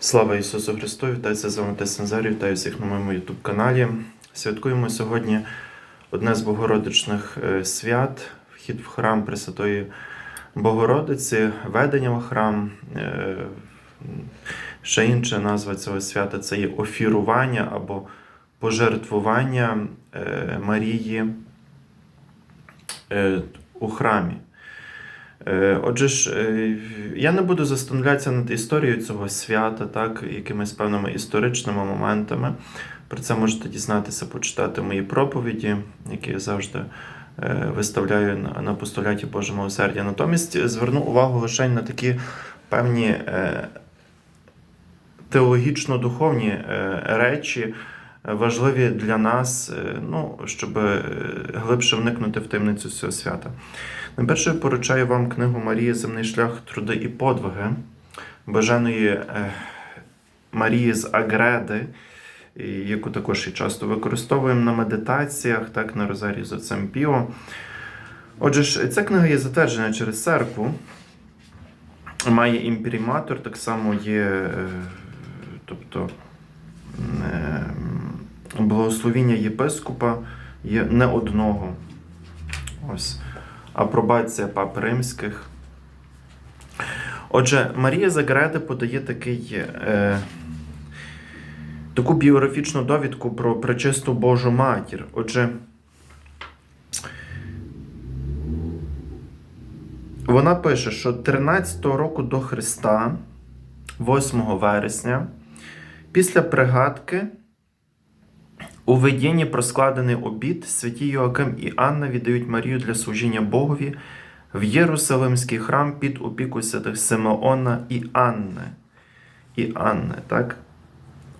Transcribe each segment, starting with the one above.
Слава Ісусу Христу! Вітається з вами Тес Назарій, вітаю всіх на моєму YouTube каналі. Святкуємо сьогодні одне з богородичних е, свят, вхід в храм Пресвятої Богородиці, ведення в храм. Е, Ще інша назва цього свята це є офірування або пожертвування е, Марії у храмі. Е, Отже ж, е, я не буду застановлятися над історією цього свята, так, якимись певними історичними моментами. Про це можете дізнатися, почитати мої проповіді, які я завжди е, виставляю на- постуляті Божого милосердя. Натомість зверну увагу лише на такі певні теологічно-духовні речі, важливі для нас, е, ну, щоб е, глибше вникнути в таємницю цього свята. Найперше поручаю вам книгу Марії Земний шлях, труди і подвиги бажаної е, Марії з Агреди, яку також і часто використовуємо на медитаціях, так, на Розарії з отцем Піо. Отже ж, ця книга є затверджена через церкву, має імперіматор, так само є, тобто благословіння єпископа є не одного. Ось апробація пап римських. Отже, Марія Загреди подає такий, е, таку біографічну довідку про пречисту Божу матір. Отже, вона пише, що 13-го року до Христа, 8 вересня, після пригадки у видінні про складений обід святі Йоаким і Анна віддають Марію для служіння Богові в Єрусалимський храм під опіку святих Симеона і Анни. І Анни, так?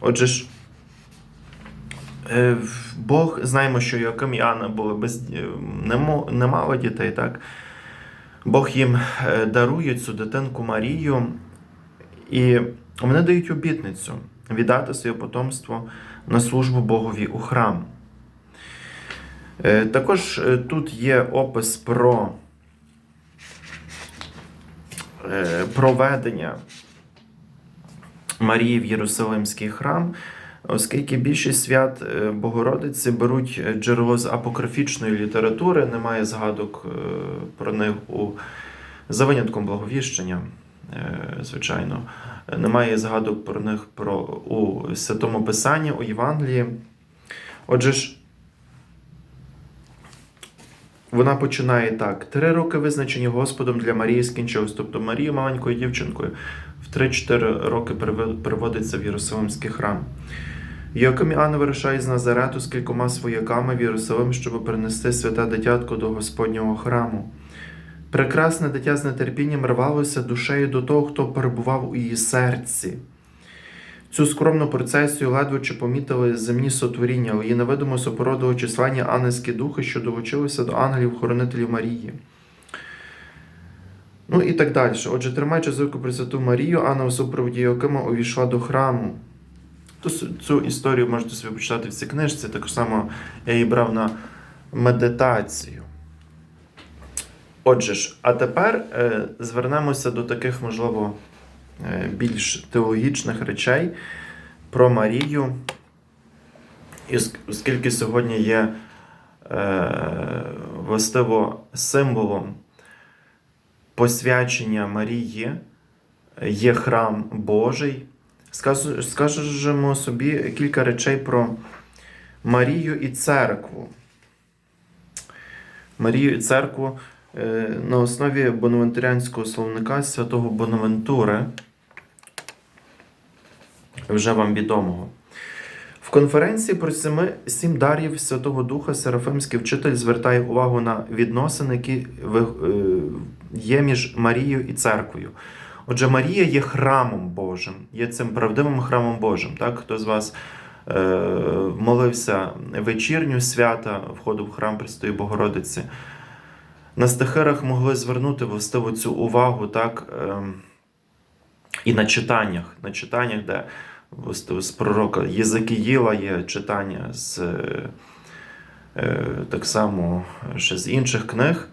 Отже ж, е, Бог, знаємо, що Йоаким і Анна були без, е, не, мали дітей, так? Бог їм е, дарує цю дитинку Марію, і вони дають обітницю віддати своє потомство на службу Богові у храм. Е, Також е, тут є опис про е, проведення Марії в Єрусалимський храм, оскільки більшість свят Богородиці беруть джерело з апокрифічної літератури, немає згадок про них у за винятком благовіщення, звичайно. Немає згадок про них про, у Святому Писанні, у Євангелії. Отже ж, вона починає так: три роки визначені Господом для Марії скінчились. Тобто Марія маленькою дівчинкою в 3-4 роки приводиться в Єрусалимський храм. Йоаким і Анна вирушає з Назарету з кількома свояками в Єрусалим, щоб принести святе дитятко до Господнього храму. Прекрасне дитя з нетерпінням рвалося душею до того, хто перебував у її серці. Цю скромну процесію ледве чи помітили земні сотворіння, але її невидимо супроводило численні ангельські духи, що долучилися до ангелів-хоронителів Марії. Ну і так далі. Отже, тримаючи за руку Пресвяту Марію, Анна у супроводі Йоакима увійшла до храму. Цю історію можете собі почитати в цій книжці. Так само я її брав на медитацію. Отже ж, а тепер е, звернемося до таких, можливо, е, більш теологічних речей про Марію. І оскільки сьогодні є е, властиво символом посвячення Марії, є храм Божий, скажемо собі кілька речей про Марію і церкву. Марію і церкву на основі бонавентурянського словника святого Бонавентури, вже вам відомого. В конференції про семи, сім дарів Святого Духа Серафимський вчитель звертає увагу на відносини, які е, є між Марією і церквою. Отже, Марія є храмом Божим, є цим правдивим храмом Божим. Так? Хто з вас е, молився вечірню свята входу в храм Престої Богородиці? На стихирах могли звернути властиво цю увагу, так? ем, і на читаннях, на читаннях, де властиво з пророка Єзекіїла є читання з е, е, так само ще з інших книг,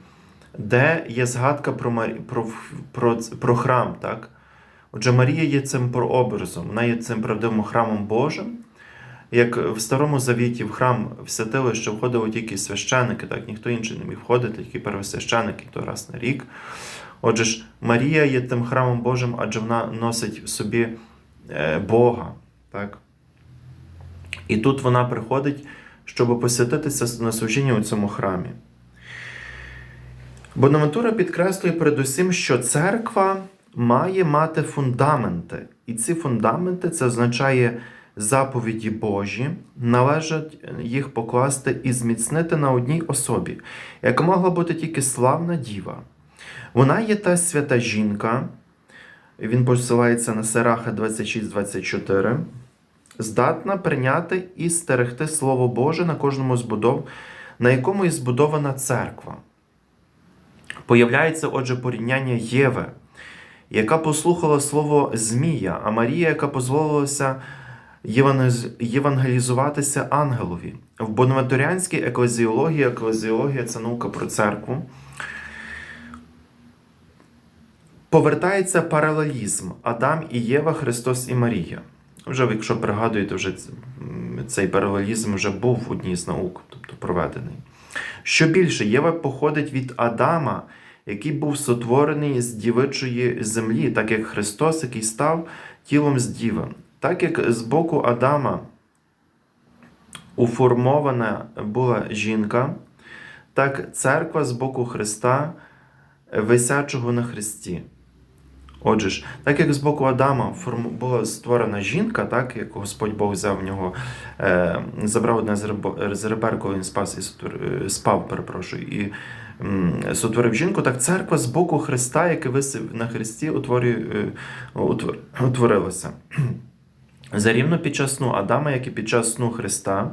де є згадка про, про, про, про храм, так? Отже, Марія є цим прообразом, вона є цим правдивим храмом Божим. Як в Старому Завіті в храм в святилище входили тільки священики, так ніхто інший не міг входити, тільки первосвященики, то раз на рік. Отже ж, Марія є тим храмом Божим, адже вона носить в собі е, Бога. Так? І тут вона приходить, щоб посвятитися на служіння у цьому храмі. Бонавентура підкреслює передусім, що церква має мати фундаменти. І ці фундаменти це означає заповіді Божі, належить їх покласти і зміцнити на одній особі, яка могла бути тільки славна діва. Вона є та свята жінка, він посилається на Сираха 26-24, здатна прийняти і стерегти Слово Боже на кожному збудов, на якому і збудована церква. Появляється, отже, порівняння Єви, яка послухала слово Змія, а Марія, яка дозволилася євангелізуватися ангелові. В Бонавентуріанській еклезіології, еклезіологія це наука про церкву. Повертається паралелізм Адам і Єва, Христос і Марія. Вже, якщо пригадуєте, вже цей паралелізм вже був в одній з наук, тобто проведений. Що більше, Єва походить від Адама, який був сотворений з дівичої землі, так як Христос, який став тілом з діва. Так як з боку Адама уформована була жінка, так церква з боку Христа висячого на Христі. Отже ж, так як з боку Адама була створена жінка, так як Господь Бог взяв в нього, е, забрав одне з ребер, коли він спас і сотвор, спав, перепрошую, і м, сотворив жінку, так церква з боку Христа, який висив на Христі, утворює, е, утвор, утворилася. Зарівно під час сну Адама, як і під час сну Христа,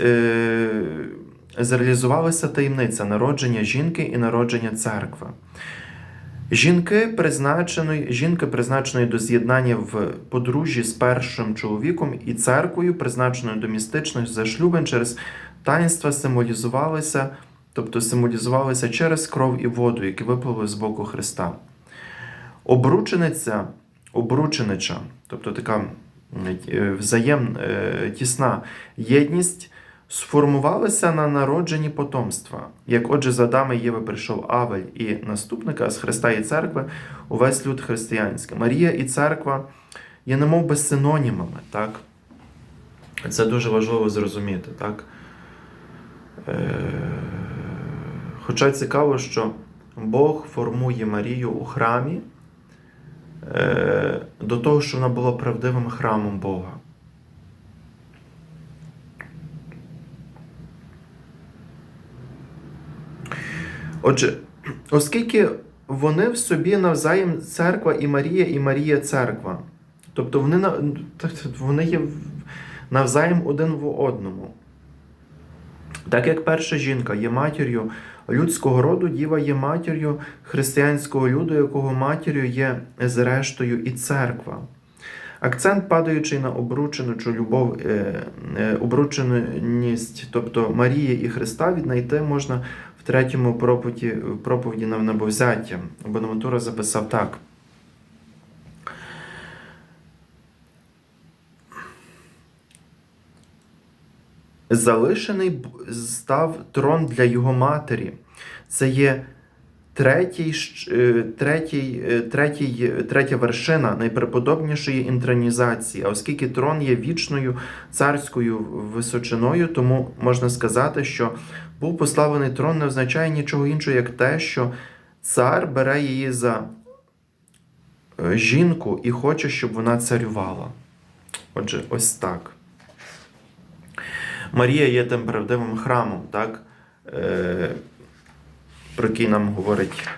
е, зреалізувалася таємниця народження жінки і народження церкви. Жінки призначеної, жінки призначеної до з'єднання в подружжі з першим чоловіком і церквою, призначеною до містичних зашлюбин через таїнства символізувалися, тобто символізувалися через кров і воду, які випливли з боку Христа. Обручениця, обрученича, тобто така взаєм тісна єдність сформувалися на народженні потомства. Як отже, з Адама Єви прийшов Авель і наступника, з Христа і церкви увесь люд християнський. Марія і церква є немов би синонімами. так? Це дуже важливо зрозуміти. так? Е... Хоча цікаво, що Бог формує Марію у храмі е... до того, що вона була правдивим храмом Бога. Отже, оскільки вони в собі навзаєм церква і Марія, і Марія церква. Тобто вони вони є навзаєм один в одному. Так як перша жінка є матір'ю людського роду, діва є матір'ю християнського люду, якого матір'ю є зрештою і церква. Акцент, падаючи на обрученичу любов, е, е, обрученість, тобто Марії і Христа, віднайти можна в третьому проповіді, проповіді на небовзяття. Бонавентура записав так. Залишений став трон для його матері. Це є третій, третій, третій, третя вершина найпреподобнішої інтронізації. А оскільки трон є вічною царською височиною, тому можна сказати, що був поставлений трон не означає нічого іншого, як те, що цар бере її за е, жінку і хоче, щоб вона царювала. Отже, ось так. Марія є тим правдивим храмом, так? Е, про який нам говорить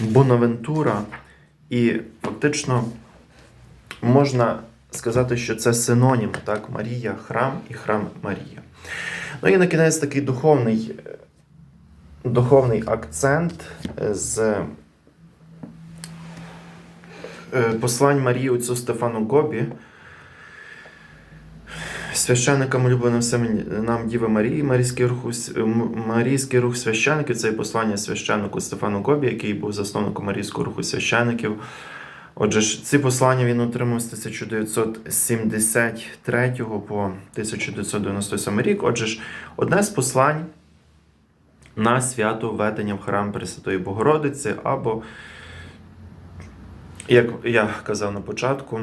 Бонавентура. І фактично можна сказати, що це синонім, так? Марія, храм і храм Марія. Ну і на кінець такий духовний духовний акцент з е, послань Марії отцю Стефану Гобі. Священникам улюбленим нам Діви Марії, Марійський рух, Марійський рух священників це послання священнику Стефану Гобі, який був засновником Марійського руху священників. Отже, ці послання він отримав з 1973 по 1997 рік. Отже ж, одне з послань на свято введення в храм Пресвятої Богородиці, або, як я казав на початку,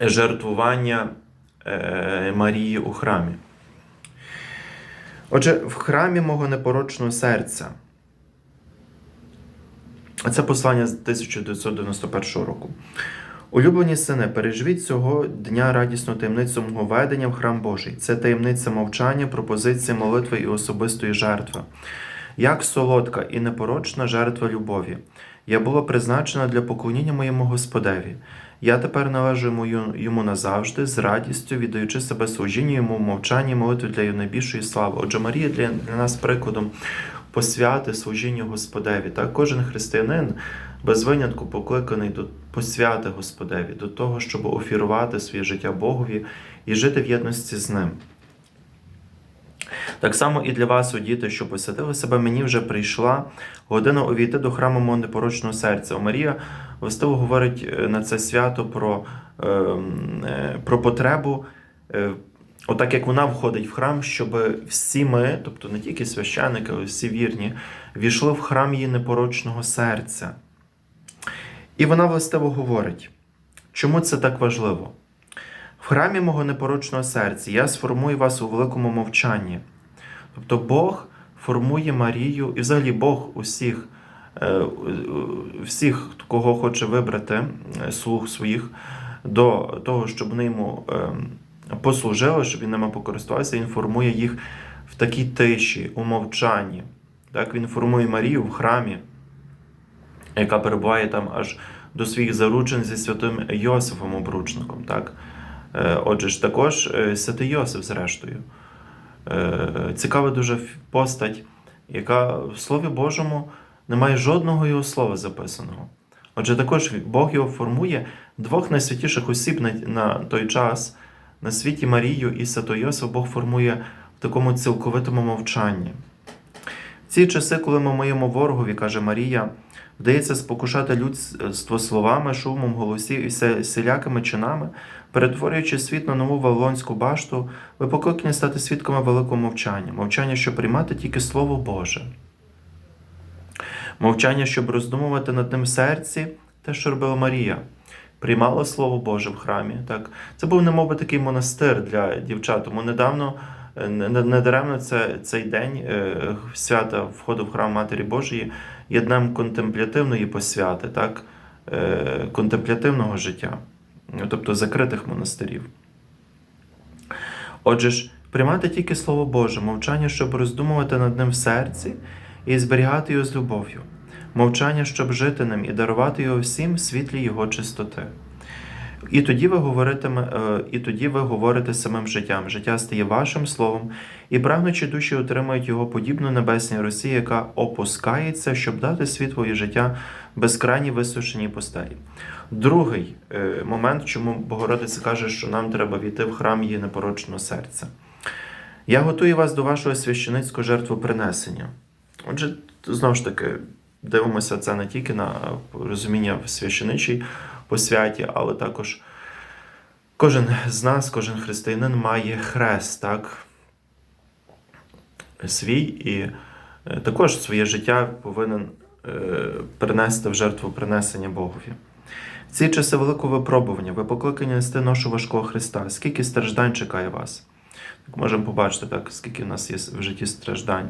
жертвування Марії у храмі. Отже, в храмі мого непорочного серця. Це послання з 1991 року. Улюблені сини, переживіть цього дня радісну таємницю мого ведення в храм Божий. Це таємниця мовчання, пропозиції молитви і особистої жертви. Як солодка і непорочна жертва любові. Я була призначена для поклоніння моєму Господеві. Я тепер належу йому, назавжди, з радістю, віддаючи себе служінню йому мовчанні, молитві для його найбільшої слави. Отже, Марія для, для нас прикладом посвяти служінню Господеві. Так, кожен християнин без винятку покликаний до посвяти Господеві, до того, щоб офірувати своє життя Богові і жити в єдності з ним. Так само і для вас, о діти, що посвятили себе, мені вже прийшла година увійти до храму мого серця. Марія властиво говорить е, на це свято про, е, е, про потребу. Е, Отак як вона входить в храм, щоб всі ми, тобто не тільки священники, але всі вірні, війшли в храм її непорочного серця. І вона властиво говорить, чому це так важливо? В храмі мого непорочного серця я сформую вас у великому мовчанні. Тобто Бог формує Марію, і взагалі Бог усіх, всіх, кого хоче вибрати, е, слуг своїх, до того, щоб вони йому е, послужили, щоб він ними покористувався, він формує їх в такій тиші, у мовчанні. Так, Він формує Марію в храмі, яка перебуває там аж до своїх заруджень зі святим Йосифом обручником. Так? Е, Отже ж, також е, святий Йосиф, зрештою. Е, Цікава дуже постать, яка в Слові Божому не має жодного його слова записаного. Отже, також Бог його формує двох найсвятіших осіб на, той час на світі Марію і Свято Бог формує в такому цілковитому мовчанні. В ці часи, коли ми моєму ворогові, каже Марія, вдається спокушати людство словами, шумом голосів і селякими чинами, перетворюючи світ на нову Вавилонську башту, ви покликані стати свідками великого мовчання, мовчання, щоб приймати тільки Слово Боже. Мовчання, щоб роздумувати над ним серці, те, що робила Марія. Приймала Слово Боже в храмі. Так? Це був немов би такий монастир для дівчат. Тому недавно, недаремно це, цей день е, свята входу в храм Матері Божої є днем контемплятивної посвяти, так? Е, контемплятивного життя, тобто закритих монастирів. Отже ж, приймати тільки Слово Боже, мовчання, щоб роздумувати над ним в серці і зберігати його з любов'ю мовчання, щоб жити ним і дарувати його всім світлі його чистоти. І тоді ви говоритиме, е, і тоді ви говорите самим життям. Життя стає вашим словом, і прагнучі душі отримають його подібну небесній Росії, яка опускається, щоб дати світло і життя безкрайній висушеній постелі. Другий е, момент, чому Богородиця каже, що нам треба війти в храм її непорочного серця. Я готую вас до вашого священицького жертвопринесення. Отже, знову ж таки, дивимося це не тільки на розуміння в священичій посвяті, але також кожен з нас, кожен християнин має хрест, так? Свій і е, також своє життя повинен е, принести в жертву принесення Богові. В ці часи великого випробування ви покликані нести ношу важкого Христа. Скільки страждань чекає вас? Можемо побачити, так, скільки в нас є в житті страждань.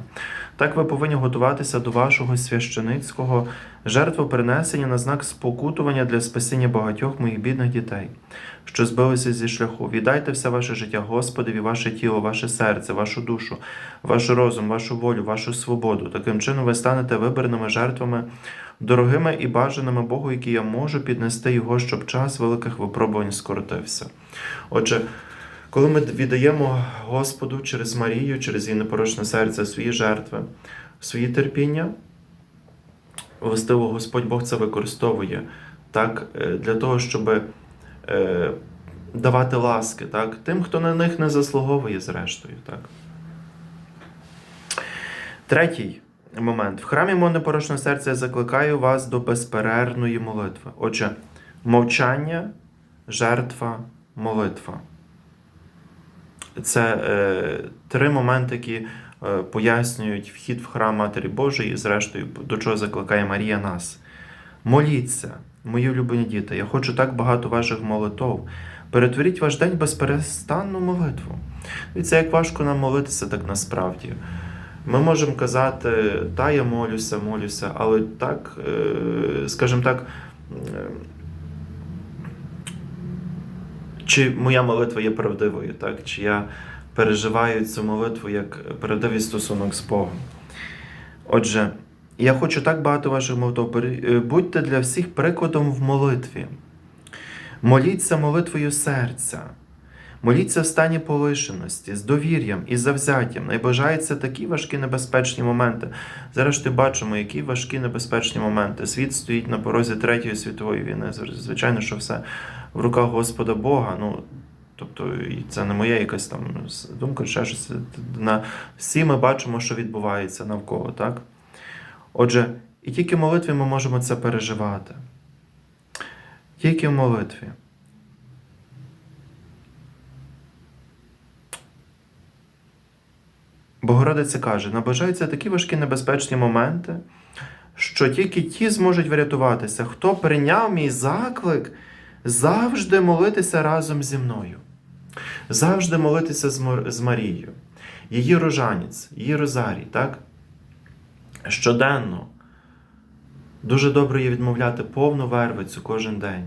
Так ви повинні готуватися до вашого священицького жертвопринесення на знак спокутування для спасіння багатьох моїх бідних дітей, що збилися зі шляху. Віддайте все ваше життя Господові, ваше тіло, ваше серце, вашу душу, ваш розум, вашу волю, вашу свободу. Таким чином ви станете вибраними жертвами, дорогими і бажаними Богу, які я можу піднести його, щоб час великих випробувань скоротився. Отже, коли ми віддаємо Господу через Марію, через її непорочне серце свої жертви, свої терпіння, властиво Господь Бог це використовує так, е, для того, щоб е, давати ласки так, тим, хто на них не заслуговує, зрештою. Так. Третій момент. В храмі мого непорочного серця я закликаю вас до безперервної молитви. Отже, мовчання, жертва, молитва. Це е, три моменти, які е, пояснюють вхід в храм Матері Божої і, зрештою, до чого закликає Марія нас. Моліться, мої улюблені діти, я хочу так багато ваших молитов. Перетворіть ваш день безперестанну молитву. І це як важко нам молитися так насправді. Ми можемо казати, та я молюся, молюся, але так, е, скажімо так, чи моя молитва є правдивою, так? чи я переживаю цю молитву як правдивий стосунок з Богом. Отже, я хочу так багато ваших молитв. Е, Будьте для всіх прикладом в молитві. Моліться молитвою серця. Моліться в стані полишеності, з довір'ям і завзяттям. Найбажаються такі важкі небезпечні моменти. Зараз ти бачимо, які важкі небезпечні моменти. Світ стоїть на порозі Третьої світової війни. Звичайно, що все в руках Господа Бога. Ну, тобто, і це не моя якась там думка, ще щось. На... Всі ми бачимо, що відбувається навколо, так? Отже, і тільки в молитві ми можемо це переживати. Тільки в молитві. Богородиця каже: наближаються такі важкі небезпечні моменти, що тільки ті зможуть врятуватися, хто прийняв мій заклик завжди молитися разом зі мною, завжди молитися з, Марією, її рожанець, її розарій, так? Щоденно. Дуже добре є відмовляти повну вервицю кожен день.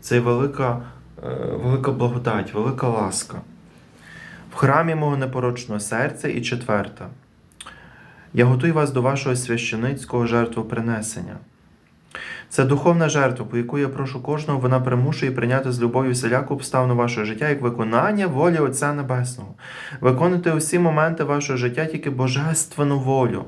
Це велика, е, велика благодать, велика ласка. В храмі мого непорочного серця і четверта. Я готую вас до вашого священицького жертвопринесення. Це духовна жертва, по яку я прошу кожного, вона примушує прийняти з любов'ю всіляку обставину вашого життя як виконання волі Отця Небесного. Виконуйте усі моменти вашого життя тільки божественну волю.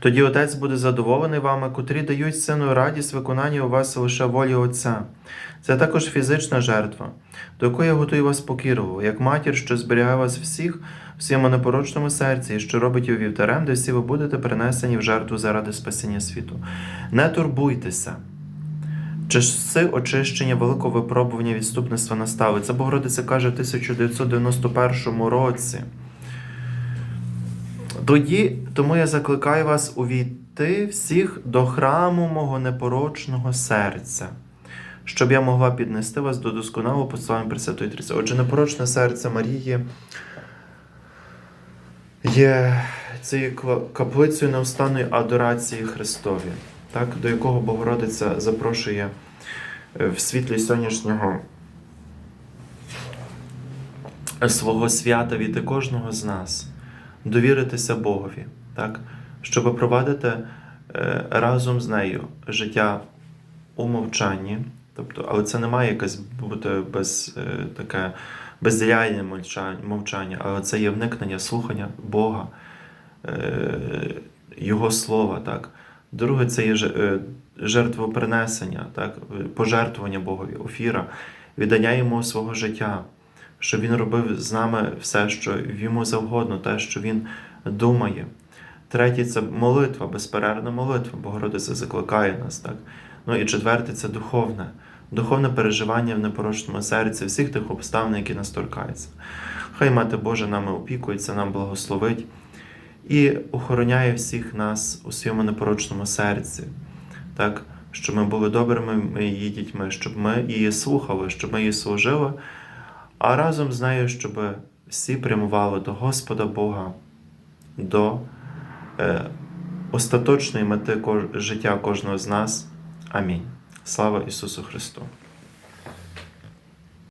Тоді Отець буде задоволений вами, котрі дають сину радість виконання у вас лише волі Отця. Це також фізична жертва, до якої я готую вас покірливо, як матір, що зберігає вас всіх в своєму непорочному серці, і що робить його вівтарем, де всі ви будете принесені в жертву заради спасіння світу. Не турбуйтеся. Часи очищення великого випробування відступництва настали. Це Богородиця каже в 1991 році. Тоді, тому я закликаю вас увійти всіх до храму мого непорочного серця, щоб я могла піднести вас до досконалого послання Пресвятої Трійці. Отже, непорочне серце Марії є цією каплицею неустанної адорації Христові, так, до якого Богородиця запрошує е, в світлі сьогоднішнього свого свята від кожного з нас довіритися Богові, так? щоб провадити е, разом з нею життя у мовчанні. Тобто, але це не має якесь бути без е, таке бездіяльне мовчання, але це є вникнення, слухання Бога, е, Його слова. Так? Друге, це є е, жертвопринесення, так? пожертвування Богові, офіра, віддання йому свого життя щоб він робив з нами все, що йому завгодно, те, що він думає. Третє це молитва, безперервна молитва. Богородиця закликає нас. так. Ну і четверте це духовне, духовне переживання в непорочному серці всіх тих обставин, які нас торкаються. Хай Мати Божа нами опікується, нам благословить і охороняє всіх нас у своєму непорочному серці, так, щоб ми були добрими її дітьми, щоб ми її слухали, щоб ми її служили а разом з нею, щоб всі прямували до Господа Бога, до е, остаточної мети життя кожного з нас. Амінь. Слава Ісусу Христу!